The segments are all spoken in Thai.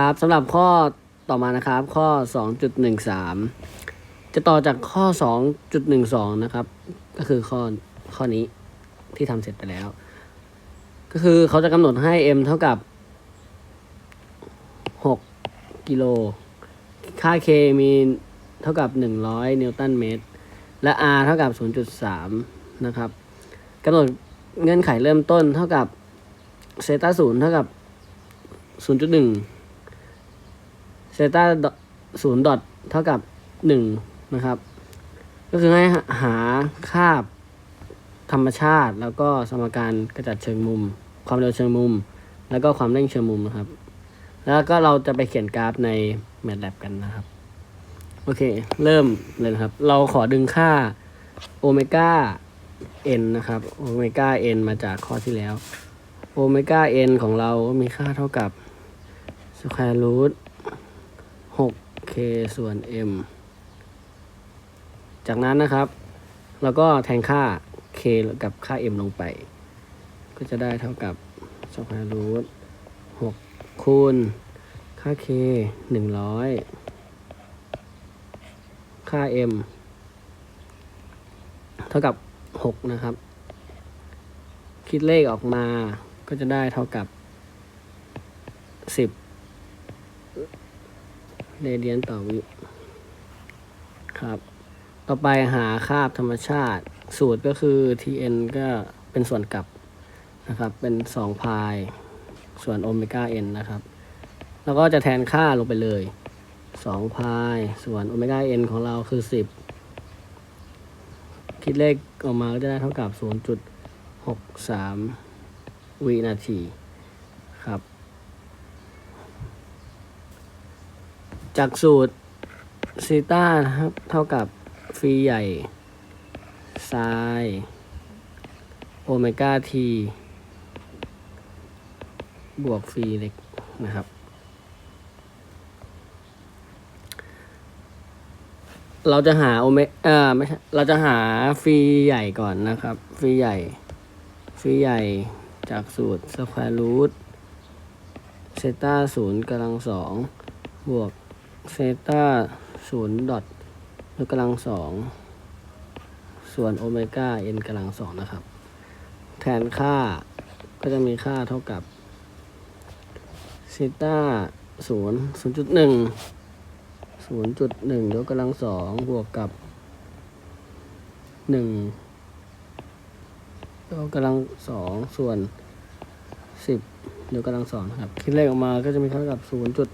ครับสำหรับข้อต่อมานะครับ ข้อ 2.13 จะต่อจากข้อ 2.12 นะครับ ก็คือข้อข้อนี้ที่ทำเสร็จไปแล้ว ก็คือเขาจะกำหนดให้ m เท่ากับ 6 กิโล ค่า k มีเท่ากับ 100 นิวตันเมตร และ r เท่ากับ 0.3 นะครับกำหนดเงื่อนไขเริ่มต้นเท่ากับเซต้าศูนย์เท่ากับ 0.1 เซต้าศูนย์ดอทเท่ากับ1นะครับ ก็คือให้หาค่าธรรมชาติ แล้วก็สมการกระจัดเชิงมุม ความเร็วเชิงมุม แล้วก็ความเร่งเชิงมุมนะครับ แล้วก็เราจะไปเขียนกราฟใน MATLAB กันนะครับ โอเค เริ่มเลยนะครับ เราขอดึงค่าโอเมก้า n นะครับโอเมก้า n มาจากข้อที่แล้วโอเมก้า n ของเรามีค่าเท่ากับ square root 6k ส่วน m จากนั้นนะครับเราก็แทนค่า k กับค่า m ลงไป ก็จะได้เท่ากับ square root 6คูณ ค่า k 100 ค่า m เท่ากับ 6 นะครับ คิดเลขออกมาก็จะได้เท่ากับ 10 เรเดียนต่อวิครับ ต่อไปหาค่าธรรมชาติ สูตรก็คือ tn ก็เป็นส่วนกลับนะครับ เป็น2พายส่วนโอเมก้า n นะครับ แล้วก็จะแทนค่าลงไปเลย2พายส่วนโอเมก้า n ของเราคือ 10 คิดเลขออกมาก็จะได้เท่ากับ 0.63 วินาทีครับ จากสูตรซีต้านะครับ เท่ากับฟีใหญ่ไซโอเมก้าทีบวกฟีเล็กนะครับ เราจะหาโอเมเอ่อไม่ใช่เราจะหาฟรีใหญ่ก่อนนะครับฟรีใหญ่ฟรีใหญ่จากสูตรสแควร์รูทเซต้าศูนย์กำลังสองบวก เซต้าศูนย์ดอทยกกำลังสองส่วนโอเมก้าเอ็นกำลังสองนะครับ แทนค่าก็จะมีค่าเท่ากับเซต้าศูนย์ศูนย์จุดหนึ่งศูนย์จุดหนึ่งยกกำลังสองบวกกับหนึ่งยกกำลังสองส่วนสิบยกกำลังสองนะครับ คิดเลขออกมาก็จะมีเท่ากับศูนย์จุด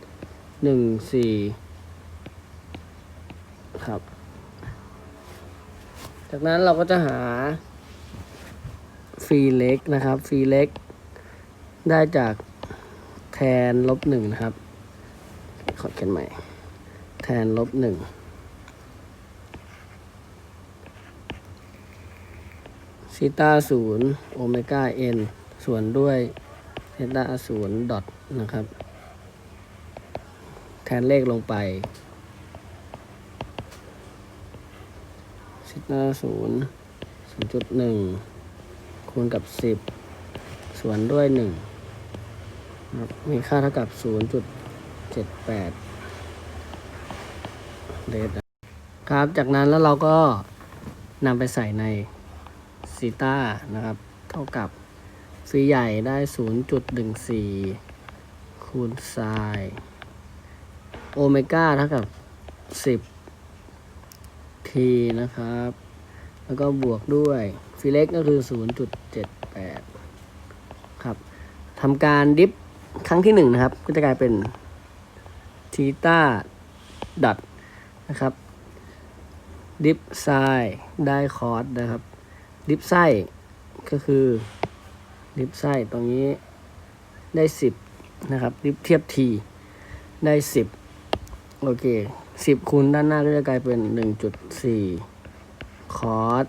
หนึ่งสี่ครับ จากนั้นเราก็จะหาฟรีเล็กนะครับฟรีเล็ก ได้จากแทนลบหนึ่งนะครับ ขอเขียนใหม่ แทนลบหนึ่งซีตาศูนย์โอเมก้าเอ็นส่วนด้วยเซตาศูนย์ดอทนะครับ ทนเลขลงไปซีตาศูนย์ศูนย์จุดหนึ่งคูณกับสิบส่วนด้วยหนึ่งมีค่าเท่ากับศูนย์จุดเจ็ดแปดเลสครับ จากนั้นแล้วเราก็นำไปใส่ในซีต้านะครับ เท่ากับฟรีใหญ่ได้ 0.14 คูณไซน์ โอเมก้าเท่ากับ10ทีนะครับ แล้วก็บวกด้วยฟรีเล็กก็คือ 0.78 ครับทำการดิฟครั้งที่หนึ่งนะครับ ก็จะกลายเป็นทีต้าดัดนะครับ ดิฟไซได้คอร์สนะครับ ดิฟไซก็คือ ดิฟไซตรงนี้ได้สิบนะครับ ดิฟเทียบทีได้สิบ โอเคสิบคูณด้านหน้าก็จะกลายเป็นหนึ่งจุดสี่คอร์ส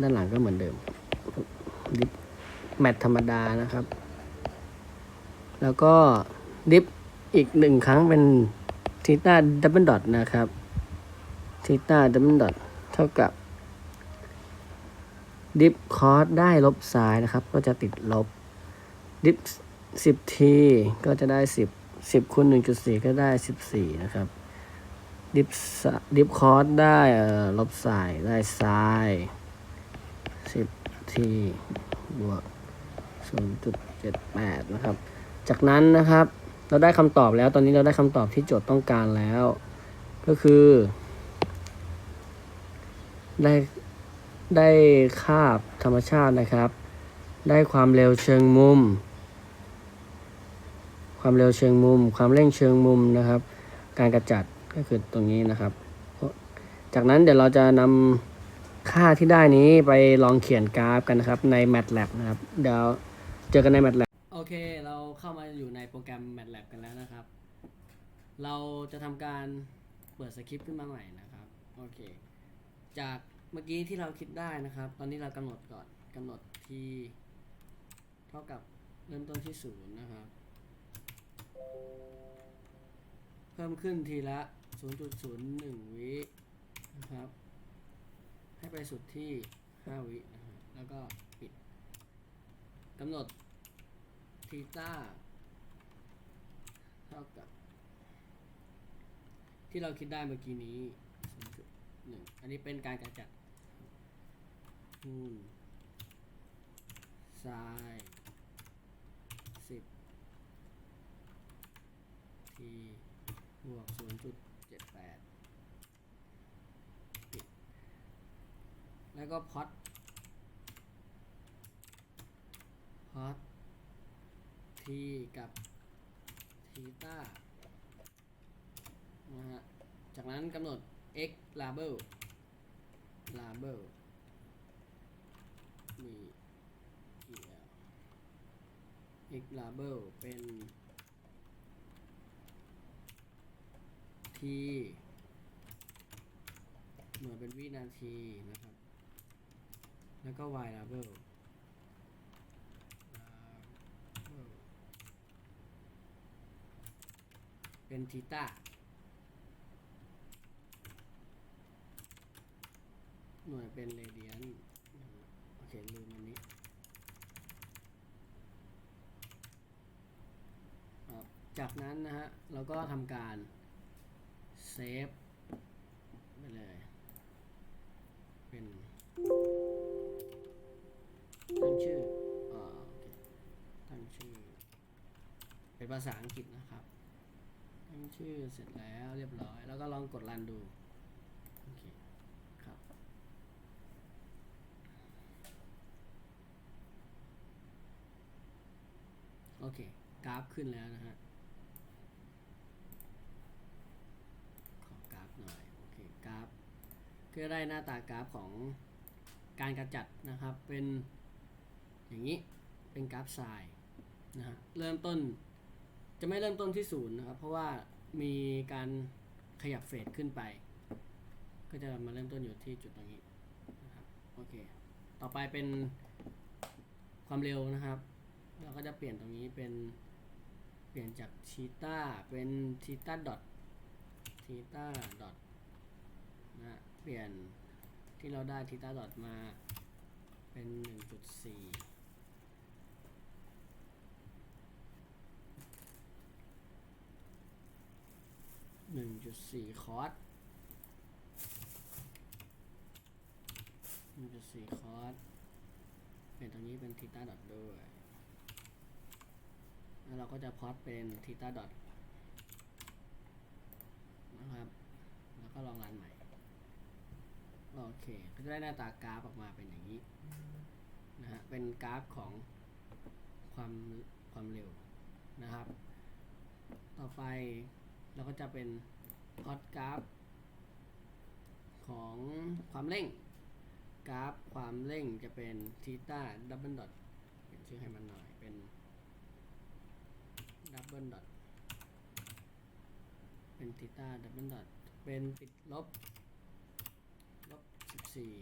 ด้านหลังก็เหมือนเดิมดิฟแมทธรรมดานะครับ แล้วก็ดิฟอีกหนึ่งครั้งเป็นทีต้าดับเบิลดอทนะครับทีต้าดับเบิลดอทเท่ากับดิฟคอร์สได้ลบซ้ายนะครับ ก็จะติดลบดิฟสิบทีก็จะได้สิบ สิบคูณหนึ่งจุดสี่ก็ได้สิบสี่นะครับ ดิฟดิฟคอร์สได้ลบสายได้ไซน์สิบทีบวกศูนย์จุดเจ็ดแปดนะครับ จากนั้นนะครับ เราได้คำตอบแล้ว ตอนนี้เราได้คำตอบที่โจทย์ต้องการแล้ว ก็คือ ได้ได้คาบธรรมชาตินะครับ ได้ความเร็วเชิงมุม ความเร็วเชิงมุม ความเร่งเชิงมุมนะครับ การกระจัดก็คือตรงนี้นะครับ จากนั้นเดี๋ยวเราจะนำค่าที่ได้นี้ไปลองเขียนกราฟกันนะครับใน MATLAB นะครับ เดี๋ยวเจอกันใน MATLAB โอเค เราเข้ามาอยู่ในโปรแกรม MATLAB กันแล้วนะครับ เราจะทำการเปิดสคริปต์ขึ้นมาใหม่นะครับ โอเค จากเมื่อกี้ที่เราคิดได้นะครับ ตอนนี้เรากำหนดก่อนกำหนดที่ เท่ากับเริ่มต้นที่ศูนย์นะครับ เพิ่มขึ้นทีละ 0.01 วินะครับ ให้ไปสุดที่ 5 วินะครับแล้วก็ปิดกำหนดทีต้าเท่ากับ ที่เราคิดได้เมื่อกี้นี้ 0.1 อันนี้เป็นการกระจัดนูนซ้ายสิบที บวก 0.78ปิดแล้วก็พอตพอตทีกับทีต้านะฮะ จากนั้นกำหนด x label label มี el x label เป็น t หน่วยเป็นวินาทีนะครับ แล้วก็ y label label เป็นทีตาหน่วยเป็นเรเดียนโอเค ลืมอันนี้จากนั้นนะฮะ เราก็ทำการ เซฟไปเลย เป็นตั้งชื่ออ่อตั้งชื่อ เป็นภาษาอังกฤษนะครับ ตั้งชื่อเสร็จแล้วเรียบร้อย แล้วก็ลองกดรันดูโอเคครับโอเคกราฟขึ้นแล้วนะฮะ ขอกราฟหน่อย โอเค กราฟ ก็ได้หน้าตากราฟของการกระจัดนะครับเป็นอย่างนี้เป็นกราฟทรายนะฮะเริ่มต้นจะไม่เริ่มต้นที่ศูนย์นะครับ เพราะว่ามีการขยับเฟสขึ้นไป ก็จะมาเริ่มต้นอยู่ที่จุดตรงนี้นะครับโอเคต่อไปเป็นความเร็วนะครับ เราก็จะเปลี่ยนตรงนี้เป็นเปลี่ยนจากชีต้าเป็นชีต้าดอทชีต้าดอทนะ เปลี่ยนที่เราได้ชีตาดอทมาเป็น 1.4 1.4คอร์ส1.4คอร์สเปลี่ยนตรงนี้เป็นทีตาดอทด้วย แล้วเราก็จะพอตเป็นทีตาดอทนะครับ แล้วก็ลองรันใหม่ โอเค ก็จะได้หน้าตากราฟออกมาเป็นอย่างนี้นะฮะ เป็นกราฟของความความเร็วนะครับ ต่อไปเราก็จะเป็นพอตกราฟของความเร่ง กราฟความเร่งจะเป็นทีตาดับเบิลดอทเปลี่ยนชื่อให้มันหน่อยเป็นดับเบิลดอทเป็นทีตาดับเบิลดอทเป็นติดลบ สิบสี่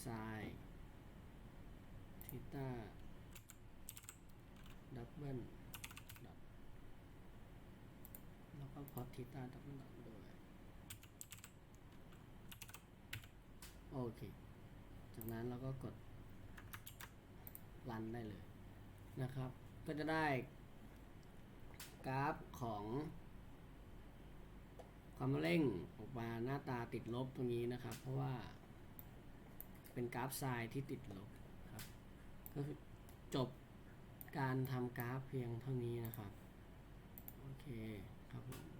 ไซน์ทีตาดับเบิลดอทแล้วก็พอทีตาดับเบิลดอทด้วยโอเค จากนั้นเราก็กดรันได้เลยนะครับ ก็จะได้กราฟของ ความเร่งออกมาหน้าตาติดลบตรงนี้นะครับ เพราะว่า เป็นกราฟไซน์ที่ติดลบครับก็คือจบการทำกราฟเพียงเท่านี้นะครับ โอเคครับผม